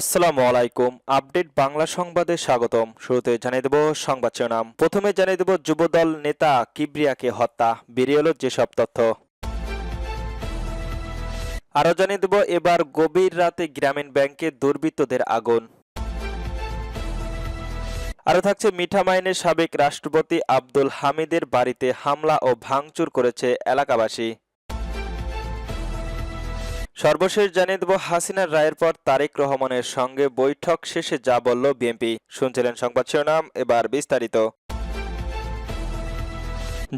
আসসালামু আলাইকুম। আপডেট বাংলা সংবাদে স্বাগতম। শুরুতে জানিয়ে দেব সংবাদ শিরোনাম। প্রথমে জানিয়ে দেব যুবদল নেতা কিবরিয়াকে হত্যা বেরিয়ে এলো যেসব তথ্য। আরও জানিয়ে দেব এবার গভীর রাতে গ্রামীণ ব্যাংকে দুর্বৃত্তদের আগুন। আরও থাকছে মিঠামাইনের সাবেক রাষ্ট্রপতি আব্দুল হামিদের বাড়িতে হামলা ও ভাঙচুর করেছে এলাকাবাসী। সর্বশেষ জানিয়ে দেব, হাসিনার রায়ের পর তারেক রহমানের সঙ্গে বৈঠক শেষে যা বলল বিএনপি। শুনছিলেন সংবাদ শিরোনাম, এবার বিস্তারিত।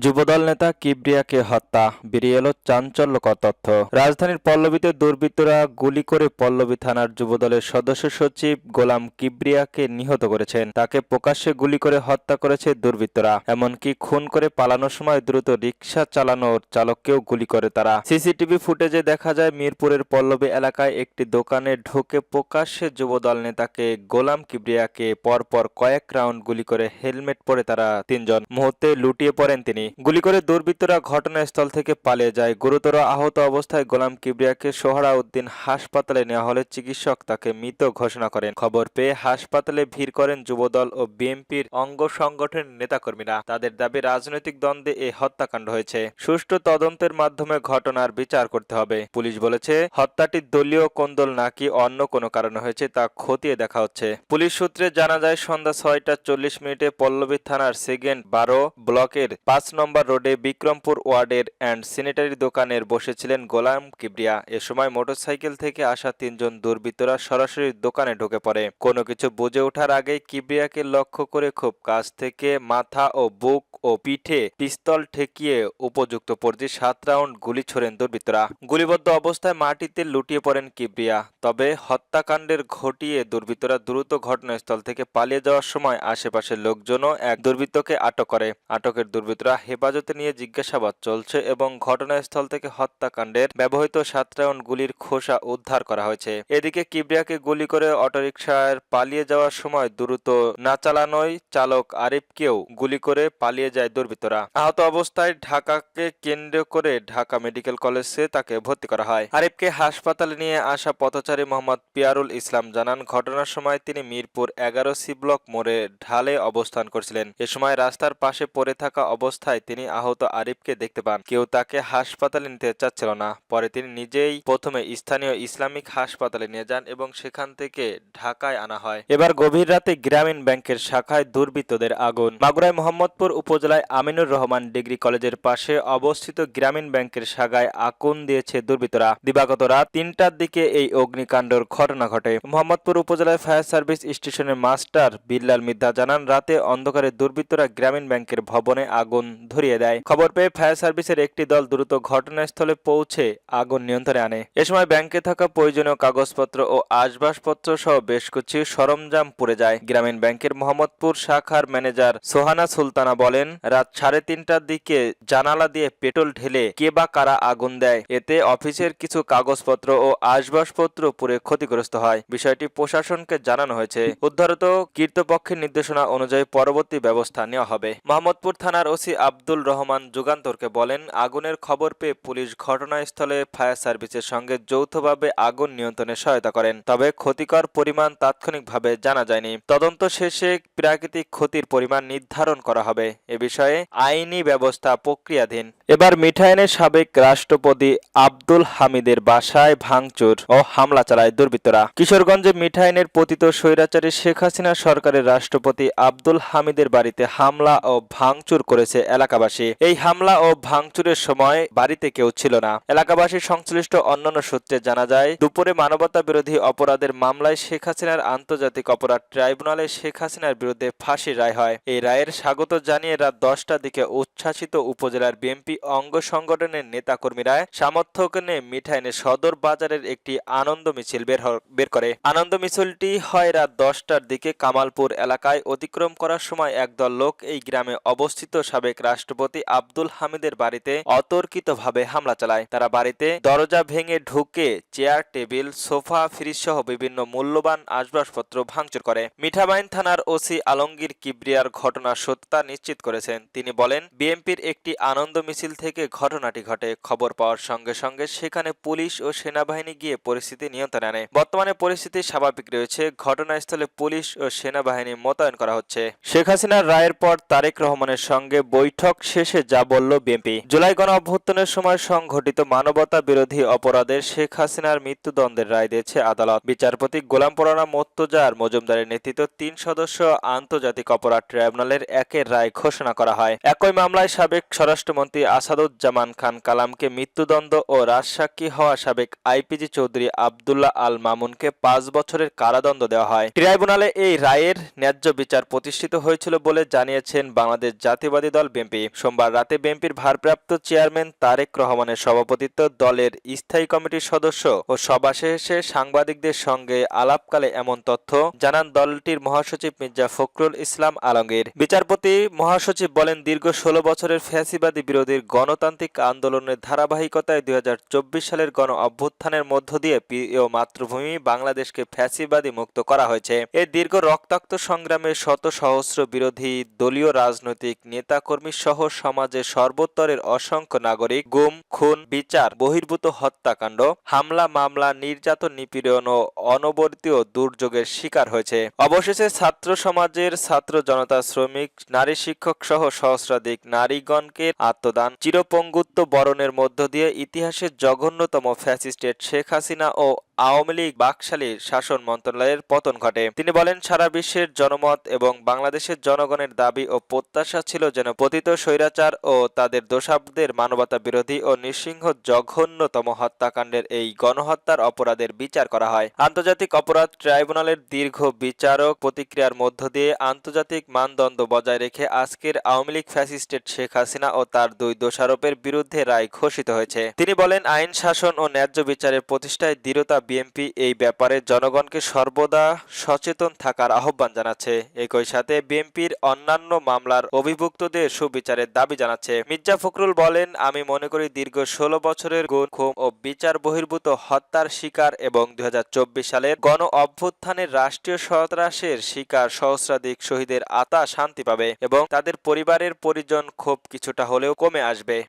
যুবদল নেতা কিবরিয়াকে হত্যা, বেরিয়ে এলো চাঞ্চল্যকর তথ্য। রাজধানীর পল্লবীতে দুর্বৃত্তরা গুলি করে পল্লবী থানার যুবদলের সদস্য সচিব গোলাম কিবরিয়াকে নিহত করেছেন। তাকে প্রকাশ্যে গুলি করে হত্যা করেছে দুর্বৃত্তরা। এমনকি খুন করে পালানোর সময় দ্রুত রিক্সা চালানোর চালককেও গুলি করে তারা। সিসিটিভি ফুটেজে দেখা যায়, মিরপুরের পল্লবী এলাকায় একটি দোকানে ঢুকে প্রকাশ্যে যুবদল নেতাকে গোলাম কিবরিয়াকে পরপর কয়েক রাউন্ড গুলি করে হেলমেট পরে তারা তিনজন। মুহূর্তে লুটিয়ে পড়েন তিনি। গুলি করে দুর্বৃত্তরা ঘটনাস্থল থেকে পালিয়ে যায়। গুরুতর আহত অবস্থায় গোলাম কিবরিয়াকে সোহরা উদ্দিন হাসপাতালে নেওয়া হলে চিকিৎসক তাকে মৃত ঘোষণা করেন। খবর পেয়ে হাসপাতালে ভিড় করেন যুবদল ও বিএনপির অঙ্গ সংগঠনের নেতাকর্মীরা। তাদের দাবি, রাজনৈতিক দ্বন্দ্বে এই হত্যাকাণ্ড হয়েছে। সুষ্ঠু তদন্তের মাধ্যমে ঘটনার বিচার করতে হবে। পুলিশ বলেছে, হত্যাটি দলীয় কোন্দল নাকি অন্য কোনো কারণে হয়েছে তা খতিয়ে দেখা হচ্ছে। পুলিশ সূত্রে জানা যায়, সন্ধ্যা ছয়টা চল্লিশ মিনিটে পল্লবী থানার সেকেন্ড বারো ব্লকের পাঁচ নম্বর রোডে বিক্রমপুর ওয়ার্ডের অ্যান্ড স্যানিটারি দোকানের বসেছিলেন গোলাম কিবরিয়া। এ সময় মোটরসাইকেল থেকে আসা তিনজন দুর্বৃত্তরা সরাসরি দোকানে ঢুকে পড়ে। কোনো কিছু বুঝে ওঠার আগেই কিবরিয়াকে লক্ষ্য করে খুব কাছ থেকে মাথা ও বুক ও পিঠে পিস্তল ঠেকিয়ে উপযুক্ত পর্যায়ে সাত রাউন্ড গুলি ছোড়েন দুর্বৃত্তরা। গুলিবদ্ধ অবস্থায় মাটিতে লুটিয়ে পড়েন কিবরিয়া। তবে হত্যাকাণ্ডের ঘটিয়ে দুর্বৃত্তরা দ্রুত ঘটনাস্থল থেকে পালিয়ে যাওয়ার সময় আশেপাশের লোকজনও এক দুর্বৃত্তকে আটক করে। আটকের দুর্বৃত্তরা হেফাজতে নিয়ে জিজ্ঞাসাবাদ চলছে এবং ঘটনাস্থল থেকে হত্যাকাণ্ডের ব্যবহৃত সাত গুলির খোসা উদ্ধার করা হয়েছে। এদিকে কিবরিয়াকে গুলি করে অটোরিকশার পালিয়ে যাওয়ার সময় দ্রুত না চালানোয় চালক আরিফকেও গুলি করে পালিয়ে যায় দুর্বৃত্তরা। আহত অবস্থায় ঢাকাকে কেন্দ্র করে ঢাকা মেডিকেল কলেজে তাকে ভর্তি করা হয়। আরিফকে হাসপাতালে নিয়ে আসা পথচারী মোহাম্মদ পিয়ারুল ইসলাম জানান, ঘটনার সময় তিনি মিরপুর এগারো সি ব্লক মোড়ে ঢালে অবস্থান করছিলেন। এ সময় রাস্তার পাশে পড়ে থাকা অবস্থায় তিনি আহত আরিফকে দেখতে পান। কেউ তাকে হাসপাতালে নিতে চাচ্ছিল না। পরে তিনি নিজেই প্রথমে স্থানীয় ইসলামিক হাসপাতালে নিয়ে যান এবং সেখান থেকে ঢাকায় আনা হয়। এবার গভীর রাতে গ্রামীণ ব্যাংকের শাখায় দুর্বৃত্তদের আগুন। মাগুরায় মোহাম্মদপুর উপজেলায় আমিনুর রহমান ডিগ্রি কলেজের পাশে অবস্থিত গ্রামীণ ব্যাংকের শাখায় আগুন দিয়েছে দুর্বৃত্তরা। দিবাগত রাত তিনটার দিকে এই অগ্নিকাণ্ডর ঘটনা ঘটে। মোহাম্মদপুর উপজেলায় ফায়ার সার্ভিস স্টেশনের মাস্টার বিল্লাল মিদ্দা জানান, রাতে অন্ধকারে দুর্বৃত্তরা গ্রামীণ ব্যাংকের ভবনে আগুন ধরিয়ে দেয়। খবর পেয়ে ফায়ার সার্ভিসের একটি দল দ্রুত ঘটনাস্থলে পৌঁছে আগুন নিয়ন্ত্রণে আনে। এ সময় ব্যাংকে থাকা প্রয়োজনীয় কাগজপত্র ও আসবাবপত্র সহ বেশ কিছু সরঞ্জাম পুড়ে যায়। গ্রামীণ ব্যাংকের মোহাম্মদপুর শাখার ম্যানেজার সোহানা সুলতানা বলেন, রাত সাড়ে তিনটার দিকে জানালা দিয়ে পেট্রোল ঢেলে কে বা কারা আগুন দেয়, এতে অফিসের কিছু কাগজপত্র ও আসবাবপত্র পুড়ে ক্ষতিগ্রস্ত হয়। বিষয়টি প্রশাসনকে জানানো হয়েছে। উদ্ধারত কীর্তপক্ষের নির্দেশনা অনুযায়ী পরবর্তী ব্যবস্থা নেওয়া হবে। মোহাম্মদপুর থানার ওসি আব্দুল রহমান যুগান্তরকে বলেন, আগুনের খবর পেয়ে পুলিশ ঘটনাস্থলে ফায়ার সার্ভিসের সঙ্গে যৌথভাবে আগুন নিয়ন্ত্রণে সহায়তা করেন। তবে ক্ষতিকর পরিমাণ তাৎক্ষণিকভাবে জানা যায়নি। তদন্ত শেষে প্রাকৃতিক ক্ষতির পরিমাণ নির্ধারণ করা হবে। এ বিষয়ে আইনি ব্যবস্থা প্রক্রিয়াধীন। এবার মিঠাইনের সাবেক রাষ্ট্রপতি আব্দুল হামিদের বাসায় ভাঙচুর ও হামলা চালায় দুর্বৃত্তরা। কিশোরগঞ্জে মিঠাইনের পতিত স্বৈরাচারী শেখ হাসিনা সরকারের রাষ্ট্রপতি আব্দুল হামিদের বাড়িতে হামলা ও ভাঙচুর করেছে এলাকাবাসী। এই হামলা ও ভাঙচুরের সময় বাড়িতে কেউ ছিল না। এলাকাবাসী সংশ্লিষ্ট অন্যান্য সূত্রে জানা যায়, দুপুরে মানবতা বিরোধী অপরাধের মামলায় শেখ হাসিনার আন্তর্জাতিক অপরাধ ট্রাইব্যুনালে শেখ হাসিনার বিরুদ্ধে ফাঁসির রায় হয়। এই রায়ের স্বাগত জানিয়ে রাত দশটার দিকে উচ্ছ্বাসিত উপজেলার বিএনপি অঙ্গ সংগঠনের নেতাকর্মীরা সামর্থক নিয়ে মিঠাইনের সদর বাজারের একটি আনন্দ মিছিল বের বের করে। আনন্দ মিছিলটি হয় রাত দশটার দিকে কামালপুর এলাকায় অতিক্রম করার সময় একদল লোক এই গ্রামে অবস্থিত সাবেক রাষ্ট্রপতি আব্দুল হামিদের বাড়িতে অতর্কিতভাবে হামলা চালায়। তারা বাড়িতে দরজা ভেঙে ঢুকে চেয়ার, টেবিল, সোফা ফ্রিজ সহ বিভিন্ন মূল্যবান আসবাবপত্র ভাঙচুর করে। মিঠাবাইন থানার ওসি আলমগীর কিবরিয়ার ঘটনার সত্যতা নিশ্চিত করেছেন। তিনি বলেন, বিএনপির একটি আনন্দ মিছিল থেকে ঘটনাটি ঘটে। খবর পাওয়ার সঙ্গে সঙ্গে সেখানে পুলিশ ও সেনাবাহিনী গিয়ে পরিস্থিতি নিয়ন্ত্রণে আনে। বর্তমানে পরিস্থিতি স্বাভাবিক রয়েছে। ঘটনাস্থলে পুলিশ ও সেনাবাহিনী মোতায়েন করা হচ্ছে। শেখ হাসিনার রায়ের পর তারেক রহমানের সঙ্গে বৈঠক শেষে যা বলল বিএনপি। জুলাই গণ অভ্যুত্থানের সময় সংঘটিত মানবতা বিরোধী অপরাধের শেখ হাসিনার মৃত্যুদণ্ডের রায় দিয়েছে আদালত। বিচারপতি গোলাম পরানা মোত্তজার মজুমদারের নেতৃত্ব তিন সদস্য আন্তর্জাতিক অপরাধ ট্রাইব্যুনালের একের রায় ঘোষণা করা হয়। একই মামলায় সাবেক স্বরাষ্ট্রমন্ত্রী আসাদুজ্জামান খান কালামকে মৃত্যুদণ্ড ও রাজসাক্ষী হওয়া সাবেক আইপিজি চৌধুরী আবদুল্লাহ আল মামুনকে পাঁচ বছরের কারাদণ্ড দেওয়া হয়। ট্রাইব্যুনালে এই রায়ের ন্যায্য বিচার প্রতিষ্ঠিত হয়েছিল বলে জানিয়েছেন বাংলাদেশ জাতীয়বাদী দল বিএনপি। সোমবার রাতে বিএনপির ভারপ্রাপ্ত চেয়ারম্যান তারেক রহমানের সভাপতিত্ব দলের স্থায়ী কমিটির সদস্য ও সভা শেষে সাংবাদিকদের সঙ্গে আলাপকালে এমন তথ্য জানান দলটির মহাসচিব মির্জা ফখরুল ইসলাম আলমগীর। বিচারপতি মহাসচিব বলেন, দীর্ঘ ষোলো বছরের ফ্যাসিবাদী বিরোধীর গণতান্ত্রিক আন্দোলনের ধারাবাহিকতায় দুই হাজার চব্বিশ সালের গণ অভ্যুত্থানের মধ্য দিয়ে প্রিয় মাতৃভূমি বাংলাদেশকে ফ্যাসিবাদী মুক্ত করা হয়েছে। এই দীর্ঘ রক্তাক্ত সংগ্রামে শত সহস্র বিরোধী দলীয় রাজনৈতিক নেতাকর্মী সহ সমাজের সর্বোত্তরের অসংখ্য নাগরিক গুম, খুন, বিচার, বহির্ভূত হত্যাকাণ্ড, হামলা, মামলা, নির্যাতন, নিপীড়ন ও অনবরতীয় দুর্যোগের শিকার হয়েছে। অবশেষে ছাত্র সমাজের ছাত্র জনতা, শ্রমিক, নারী শিক্ষক সহ সহস্রাধিক নারীগণকে আত্মদান, চিরপঙ্গুত্ব বরণের মধ্য দিয়ে ইতিহাসের জঘন্যতম ফ্যাসিস্টেট শেখ হাসিনা ও আওয়ামী লীগ বাকশালীর শাসন মন্ত্রণালয়ের পতন ঘটে। তিনি বলেন, সারা বিশ্বের জনমত এবং বাংলাদেশের জনগণের দাবি ও প্রত্যাশা ছিল যেন পতিত স্বৈরাচার ও তাদের দোষাবদের মানবতা বিরোধী ও নৃসিংহ জঘন্যতম হত্যাকাণ্ডের এই গণহত্যার অপরাধের বিচার করা হয়। আন্তর্জাতিক অপরাধ ট্রাইব্যুনালের দীর্ঘ বিচারক প্রতিক্রিয়ার মধ্য দিয়ে আন্তর্জাতিক মানদণ্ড বজায় রেখে আজকের আওয়ামী লীগ ফ্যাসিস্টেট শেখ হাসিনা ও তার দুই দোষারোপের বিরুদ্ধে রায় ঘোষিত হয়েছে। তিনি বলেন, আইন শাসন ও ন্যায্য বিচারের প্রতিষ্ঠায় দৃঢ়তা বিএনপি এই ব্যাপারে জনগণকে সর্বদা সচেতন থাকার আহ্বান জানাচ্ছে। একই সাথে বিএনপির অন্যান্য মামলার অভিভুক্তদের সুবিচারের দাবি জানাচ্ছে। মির্জা ফখরুল বলেন, আমি মনে করি দীর্ঘ ষোলো বছরের গুণ খুম ও বিচার বহির্ভূত হত্যার শিকার এবং দু হাজার চব্বিশ সালের গণ অভ্যুত্থানের রাষ্ট্রীয় সন্ত্রাসের শিকার সহস্রাধিক শহীদের আতা শান্তি পাবে এবং তাদের পরিবারের পরিজন ক্ষোভ কিছুটা হলেও কমে আসবে।